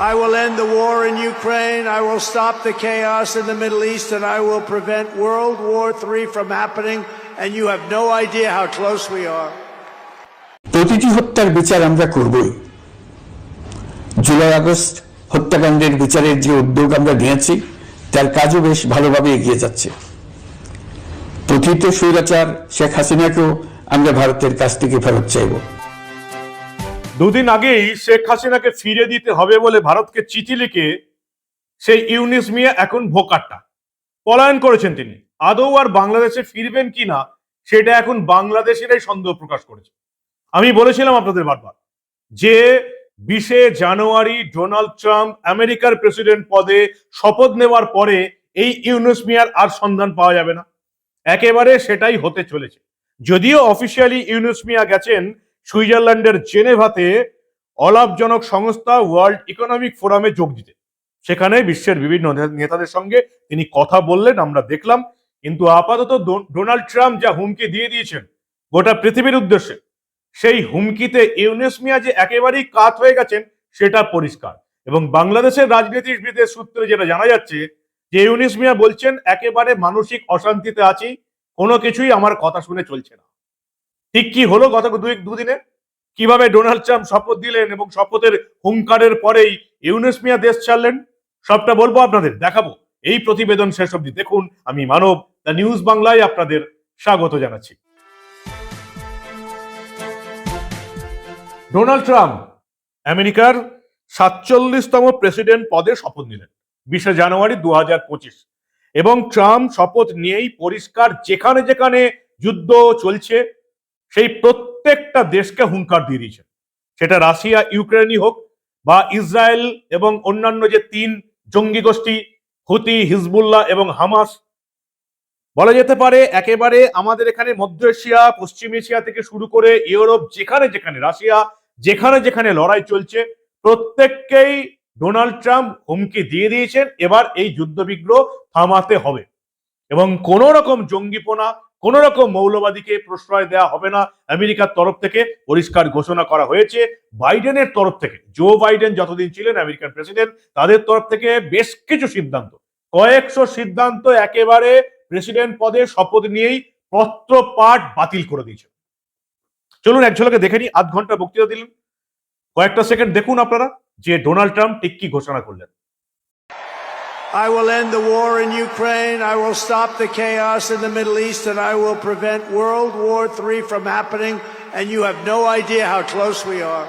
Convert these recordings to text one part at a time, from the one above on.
I will end the war in Ukraine. I will stop the chaos in the Middle East and I will prevent World War III from happening. And you have no idea how close we are. প্রতিটি হত্যার বিচার আমরা করবই July August হত্যাকাণ্ডের বিচারের যে উদ্যোগ আমরা নিয়েছি তার কাজও বেশ ভালোভাবে এগিয়ে যাচ্ছে প্রকৃত স্বৈরাচার শেখ হাসিনাকেও আমরা ভারতের কাছ থেকে ফেরত চাইব দুদিন আগেই শেখ হাসিনাকে ফিরে দিতে হবে বলে ভারতকে চিঠি লিখে সেই ইউনিস মিয়া এখন ভোকাট্টা পলায়ন করেছেন তিনি। আদৌ আর বাংলাদেশে ফিরবেন কিনা সেটা এখন বাংলাদেশেরাই সন্দেহ প্রকাশ করেছে। আমি বলেছিলাম আপনাদের বারবার যে বিশে জানুয়ারি ডোনাল্ড ট্রাম্প আমেরিকার প্রেসিডেন্ট পদে শপথ নেওয়ার পরে এই ইউনুস মিয়ার আর সন্ধান পাওয়া যাবে না। একেবারে সেটাই হতে চলেছে। যদিও অফিসিয়ালি ইউনুস মিয়া গেছেন সুইজারল্যান্ডের জেনেভাতে অলাভজনক সংস্থা ওয়ার্ল্ড ইকোনমিক ফোরামে যোগ দিতে। সেখানে বিশ্বের বিভিন্ন নেতাদের সঙ্গে তিনি কথা বললেন, আমরা দেখলাম। কিন্তু আপাতত ডোনাল্ড ট্রাম্প যা হুমকি দিয়ে দিয়েছেন, গোটা পৃথিবীর উদ্দেশ্যে, সেই হুমকিতে ইউনেস মিয়া যে একেবারেই কাত হয়ে গেছেন, সেটা পরিষ্কার। এবং বাংলাদেশের রাজনীতিবিদের সূত্রে যেটা জানা যাচ্ছে, যে ইউনিস মিয়া বলছেন, একেবারে মানসিক অশান্তিতে আছি, কোনো কিছুই আমার কথা শুনে চলছে না। ঠিক কি হলো গত দুই, দুদিনে? কীভাবে ডোনাল্ড ট্রাম্প শপথ দিলেন এবং শপথের হুঙ্কারের পরেই ইউনুস মিয়া দেশ ছাড়লেন? সবটা বলব আপনাদের, দেখাবো। এই প্রতিবেদন শেষ অবধি দেখুন। আমি মানব, দ্য নিউজ বাংলায় আপনাদের স্বাগত জানাচ্ছি। ডোনাল্ড ট্রাম্প আমেরিকার সাতচল্লিশতম প্রেসিডেন্ট পদে শপথ নিলেন, বিশে জানুয়ারি দু হাজার পঁচিশ। এবং ট্রাম্প শপথ নিয়েই পরিষ্কার যেখানে যেখানে যুদ্ধ চলছে সেই প্রত্যেকটা দেশকে হুঙ্কার দিয়ে দিয়েছেন সেটা রাশিয়া, ইউক্রেনই হোক বা ইসরায়েল এবং অন্যান্য যে তিন জঙ্গি গোষ্ঠী, হুতি, হিজবুল্লাহ এবং হামাস, বলা যেতে পারে একেবারে আমাদের এখানে মধ্য এশিয়া, পশ্চিম এশিয়া থেকে শুরু করে ইউরোপ, যেখানে যেখানে, রাশিয়া, যেখানে যেখানে লড়াই চলছে, প্রত্যেককেই ডোনাল্ড ট্রাম্প হুমকি দিয়ে দিয়েছেন, এবার এই যুদ্ধবিগ্রহ থামাতে হবে। এবং কোন রকম জঙ্গিপনা কোন রকম মৌলবাদীকে প্রশ্রয় দেওয়া হবে না। আমেরিকার তরফ থেকে পরিষ্কার ঘোষণা করা হয়েছে। বাইডেনের তরফ থেকে, জো বাইডেন যতদিন ছিলেন আমেরিকান প্রেসিডেন্ট, তাদের তরফ থেকে বেশ কিছু সিদ্ধান্ত। কয়েকশো সিদ্ধান্ত একেবারে প্রেসিডেন্ট পদে শপথ নিয়েই পত্র পাঠ বাতিল করে দিয়েছে। চলুন এক ঝলকে দেখে নিই আধ ঘণ্টা বক্তৃতা দিলেন। কয়েকটা সেকেন্ড দেখুন আপনারা যে ডোনাল্ড ট্রাম্প ঠিক কি ঘোষণা করলেন। I will end the war in Ukraine. I will stop the chaos in the Middle East and I will prevent World War III from happening. And you have no idea how close we are.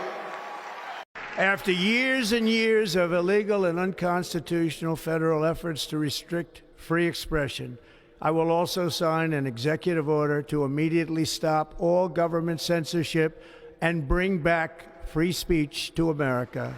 After years and years of illegal and unconstitutional federal efforts to restrict free expression, I will also sign an executive order to immediately stop all government censorship and bring back free speech to America.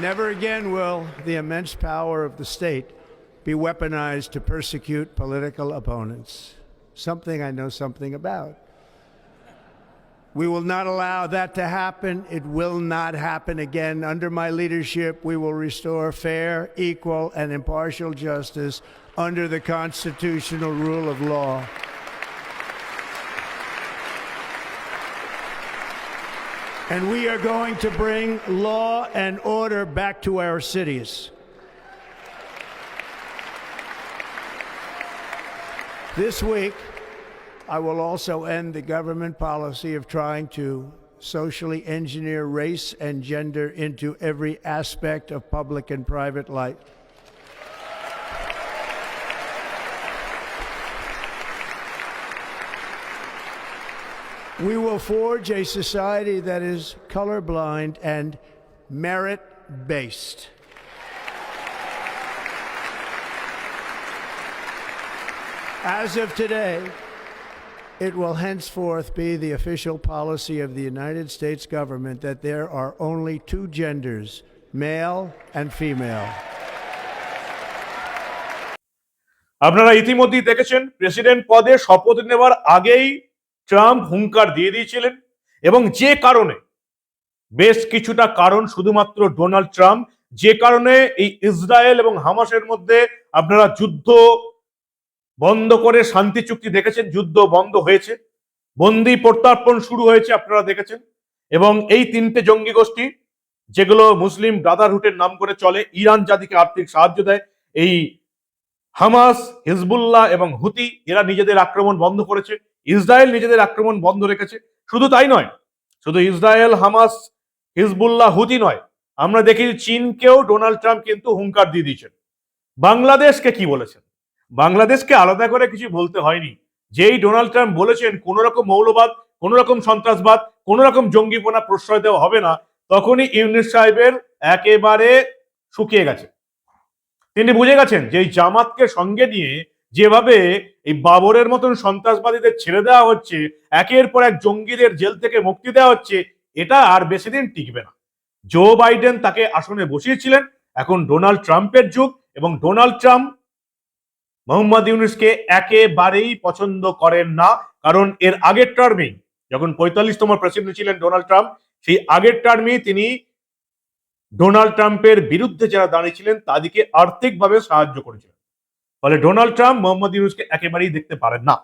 Never again will the immense power of the state be weaponized to persecute political opponents. Something I know something about. We will not allow that to happen. It will not happen again. Under my leadership, we will restore fair, equal, and impartial justice under the constitutional rule of law. And we are going to bring law and order back to our cities. This week, I will also end the government policy of trying to socially engineer race and gender into every aspect of public and private life. We will forge a society that is colorblind and merit based. As of today, it will henceforth be the official policy of the United States government that there are only two genders, male and female. আপনারা ইতিমধ্যেই দেখেছেন president পদে শপথ নেওয়ার আগেই Trump হুঙ্কার দিয়ে দিয়েছিলেন এবং যে কারণে, বেশ কিছুটা কারণ শুধুমাত্র ডোনাল্ড ট্রাম্প, যে কারণে এই ইসরায়েল এবং হামাসের মধ্যে আপনারা যুদ্ধ বন্ধ করে শান্তি চুক্তি দেখেছেন, যুদ্ধ বন্ধ হয়েছে, বন্দি প্রত্যার্পণ শুরু হয়েছে আপনারা দেখেছেন, এবং এই তিনটে জঙ্গি গোষ্ঠী, যেগুলো মুসলিম ব্রাদারহুডের নাম করে চলে, ইরান জাতিকে আর্থিক সাহায্য দেয়, এই হামাস, হিজবুল্লাহ এবং হুতি, এরা নিজেদের আক্রমণ বন্ধ করেছে ইসরায়েল নিজেদের আক্রমণ বন্ধ রেখেছে। শুধু তাই নয়, শুধু ইসরায়েল, হামাস, হিজবুল্লাহ, হুতি নয়, আমরা দেখি চীনকেও ডোনাল্ড ট্রাম্প কিন্তু হুঙ্কার দিয়ে দিয়েছেন। বাংলাদেশকে কি বলেছেন? বাংলাদেশকে আলাদা করে কিছু বলতে হয়নি। যেই ডোনাল্ড ট্রাম্প বলেছেন কোন রকম মৌলবাদ কোন রকম সন্ত্রাসবাদ কোন রকম জঙ্গিপনা প্রশ্রয় দেওয়া হবে না, তখনই ইউনিস সাহেবের একেবারে শুকিয়ে গেছে। তিনি বুঝে গেছেন যে জামাতকে সঙ্গে নিয়ে যেভাবে এই বাবরের মতন সন্ত্রাসবাদীদের ছেড়ে দেওয়া হচ্ছে, একের পর এক জঙ্গিদের জেল থেকে মুক্তি দেওয়া হচ্ছে, এটা আর বেশি দিন টিকবে না। জো বাইডেন তাকে আসনে বসিয়েছিলেন। এখন ডোনাল্ড ট্রাম্পের যুগ এবং ডোনাল্ড ট্রাম্প মোহাম্মদ ইউনুসকে একেবারেই পছন্দ করেন না, কারণ এর আগের টার্মেই যখন পঁয়তাল্লিশতম প্রেসিডেন্ট ছিলেন ডোনাল্ড ট্রাম্প, সেই আগের টার্মেই তিনি ডোনাল্ড ট্রাম্পের বিরুদ্ধে যারা দাঁড়িয়েছিলেন তাদেরকে আর্থিকভাবে সাহায্য করেছিলেন। ফলে ডোনাল্ড ট্রাম্প, মোহাম্মদ ইউনুসকে একেবারেই দেখতে পারেন না।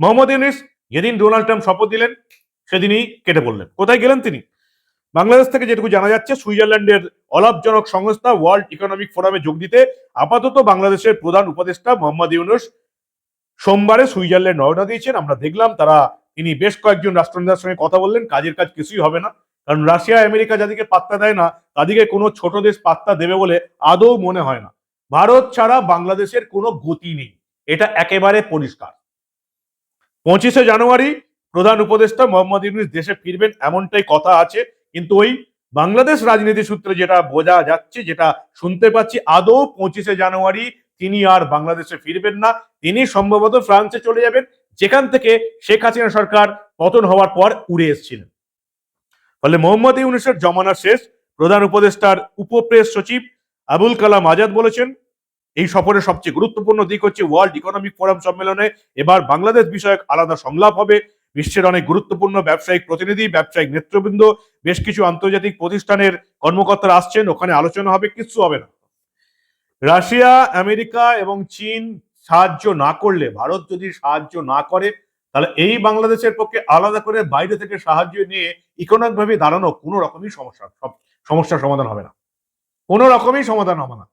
মোহাম্মদ ইউনুস যেদিন ডোনাল্ড ট্রাম্প শপথ দিলেন, সেদিনই কেটে পড়লেন। কোথায় গেলেন তিনি? বাংলাদেশ থেকে যেটুকু জানা যাচ্ছে, সুইজারল্যান্ডের অলাভজনক সংস্থা ওয়ার্ল্ড ইকোনমিক ফোরামে যোগ দিতে আপাতত বাংলাদেশের প্রধান উপদেষ্টা মোহাম্মদ ইউনুস সোমবারে সুইজারল্যান্ড রওনা দিয়েছেন। আমরা দেখলাম তারা, তিনি বেশ কয়েকজন রাষ্ট্রনেতার সঙ্গে কথা বললেন, কাজের কাজ কিছুই হবে না। কারণ রাশিয়া, আমেরিকা যাদেরকে পাত্তা দেয় না তাদেরকে কোনো ছোট দেশ পাত্তা দেবে বলে আদৌ মনে হয় না। ভারত ছাড়া বাংলাদেশের কোনো গতি নেই। এটা একেবারে পরিষ্কার। পঁচিশে জানুয়ারি প্রধান উপদেষ্টা মোহাম্মদ ইউনুস দেশে ফিরবেন এমনটাই কথা আছে, কিন্তু ওই বাংলাদেশ রাজনীতি সূত্রে যেটা বোঝা যাচ্ছে, যেটা শুনতে পাচ্ছি, আদৌ পঁচিশে জানুয়ারি তিনি আর বাংলাদেশে ফিরবেন না। তিনি সম্ভবত ফ্রান্সে চলে যাবেন, যেখান থেকে শেখ হাসিনা সরকার পতন হওয়ার পর উড়ে এসেছিলেন। ফলে মোহাম্মদ ইউনুসের জমানা শেষ, প্রধান উপদেষ্টার উপপ্রেস সচিব আবুল কালাম আজাদ বলেছেন, এই সফরের সবচেয়ে গুরুত্বপূর্ণ দিক হচ্ছে ওয়ার্ল্ড ইকোনমিক ফোরাম সম্মেলনে এবার বাংলাদেশ বিষয়ক আলাদা সংলাপ হবে। বিশ্বের অনেক গুরুত্বপূর্ণ ব্যবসায়িক প্রতিনিধি, ব্যবসায়িক নেতৃবৃন্দ, বেশ কিছু আন্তর্জাতিক প্রতিষ্ঠানের কর্মকর্তারা আসছেন, ওখানে আলোচনা হবে, কিচ্ছু হবে না। রাশিয়া, আমেরিকা এবং চীন সাহায্য না করলে, ভারত যদি সাহায্য না করে, তাহলে এই বাংলাদেশের পক্ষে আলাদা করে বাইরে থেকে সাহায্য নিয়ে ইকোনমিক ভাবে দাঁড়ানো কোনো রকমই সমস্যা সমস্যার সমাধান হবে না। কোনো রকমই সমাধান হবে না।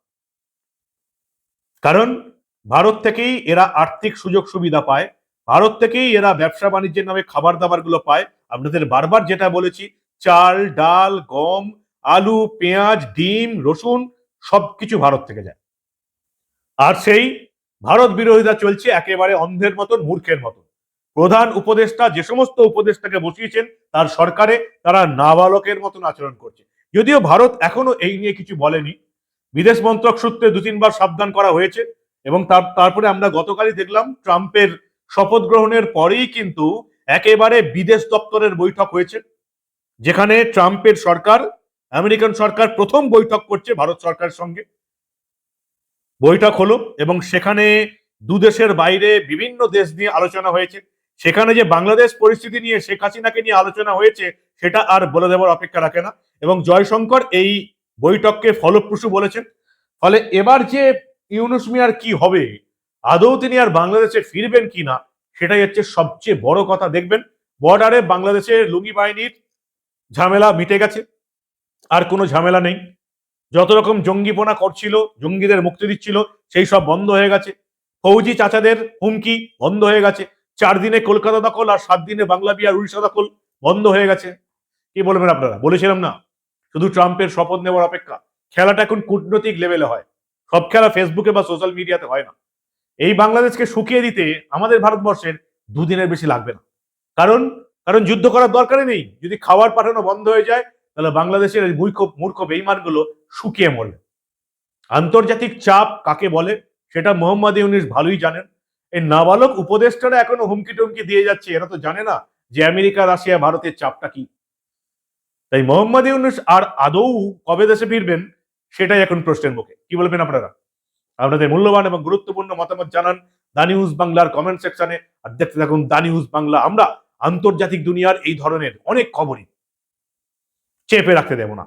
কারণ ভারত থেকেই এরা আর্থিক সুযোগ সুবিধা পায়, ভারত থেকেই এরা ব্যবসা বাণিজ্যের নামে খাবার দাবারগুলো পায়। আপনাদের বারবার যেটা বলেছি, চাল, ডাল, গম, আলু, পেঁয়াজ, ডিম, রসুন, সবকিছু ভারত থেকে যায়। আর সেই ভারত বিরোধিতা চলছে একেবারে অন্ধের মতন, মূর্খের মতন। প্রধান উপদেষ্টা যে সমস্ত উপদেষ্টাকে বসিয়েছেন, তার সরকারে তারা নাবালকের মতন আচরণ করছে। যদিও ভারত এখনও এই নিয়ে কিছু বলেনি। বিদেশ মন্ত্রক সূত্রে দু তিনবার সাবধান করা হয়েছে এবং তার তারপরে আমরা গতকালই দেখলাম ট্রাম্পের শপথ গ্রহণের পরেই কিন্তু একেবারে বিদেশ দপ্তরের বৈঠক হয়েছে, যেখানে ট্রাম্পের সরকার, আমেরিকান সরকার প্রথম বৈঠক করছে ভারত সরকারের সঙ্গে। বৈঠক হলো এবং সেখানে দু দেশের বাইরে বিভিন্ন দেশ নিয়ে আলোচনা হয়েছে। সেখানে যে বাংলাদেশ পরিস্থিতি নিয়ে শেখ হাসিনাকে নিয়ে আলোচনা হয়েছে, সেটা আর বলে দেওয়ার অপেক্ষা রাখে না। এবং জয়শঙ্কর এই বৈঠককে ফলপ্রসূ বলেছেন। ফলে এবার যে ইউনুস মিয়ার কি হবে, আদৌ তিনি আর বাংলাদেশে ফিরবেন কিনা সেটাই হচ্ছে সবচেয়ে বড় কথা। দেখবেন, বর্ডারে বাংলাদেশের লুঙ্গি বাহিনীর ঝামেলা মিটে গেছে, আর কোনো ঝামেলা নেই। যত রকম জঙ্গিপনা করছিল, জঙ্গিদের মুক্তি দিচ্ছিল, সেই সব বন্ধ হয়ে গেছে। ফৌজি চাচাদের হুমকি বন্ধ হয়ে গেছে। চার দিনে কলকাতা দখল আর সাত দিনে বাংলা বিহার, উড়িষ্যা দখল বন্ধ হয়ে গেছে। কি বলবেন আপনারা? বলেছিলাম না? শুধু ট্রাম্পের শপথ নেওয়ার অপেক্ষা। খেলাটা এখন কূটনৈতিক লেভেলে হয়। সব খেলা ফেসবুকে বা সোশ্যাল মিডিয়াতে হয় না। এই বাংলাদেশকে শুকিয়ে দিতে আমাদের ভারতবর্ষের দুদিনের বেশি লাগবে না। কারণ কারণ যুদ্ধ করার দরকারই নেই। যদি খাবার পাঠানো বন্ধ হয়ে যায়, তাহলে বাংলাদেশের এই মূর্খ মূর্খ বেইমানগুলো শুকিয়ে মরবে। আন্তর্জাতিক চাপ কাকে বলে? সেটা মোহাম্মদ ইউনিস ভালোই জানেন। এই নাবালক উপদেষ্টারা এখনও হুমকি টুমকি দিয়ে যাচ্ছে, এরা তো জানে না যে আমেরিকা, রাশিয়া, ভারতের চাপটা কি। তাই মোহাম্মদ ইউনুস আর আদৌ কবে দেশে ফিরবেন, সেটাই এখন প্রশ্নের মুখে। কি বলবেন আপনারা? আপনাদের মূল্যবান এবং গুরুত্বপূর্ণ মতামত জানান দা নিউজ বাংলার কমেন্ট সেকশনে, আর দেখতে থাকুন দা নিউজ বাংলা। আমরা আন্তর্জাতিক দুনিয়ার এই ধরনের অনেক খবরই চেপে রাখতে দেব না।